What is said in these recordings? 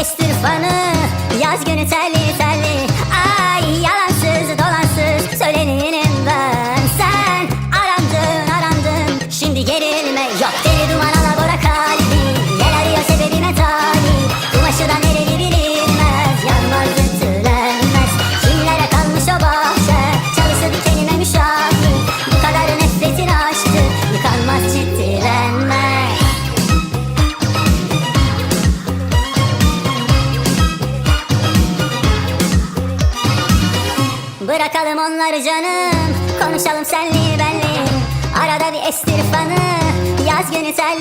Kestir fanı Yaz günü terli terli Bırakalım onları canım. Konuşalım senli benli Arada bir estir fanı. Yaz günü telli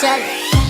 shut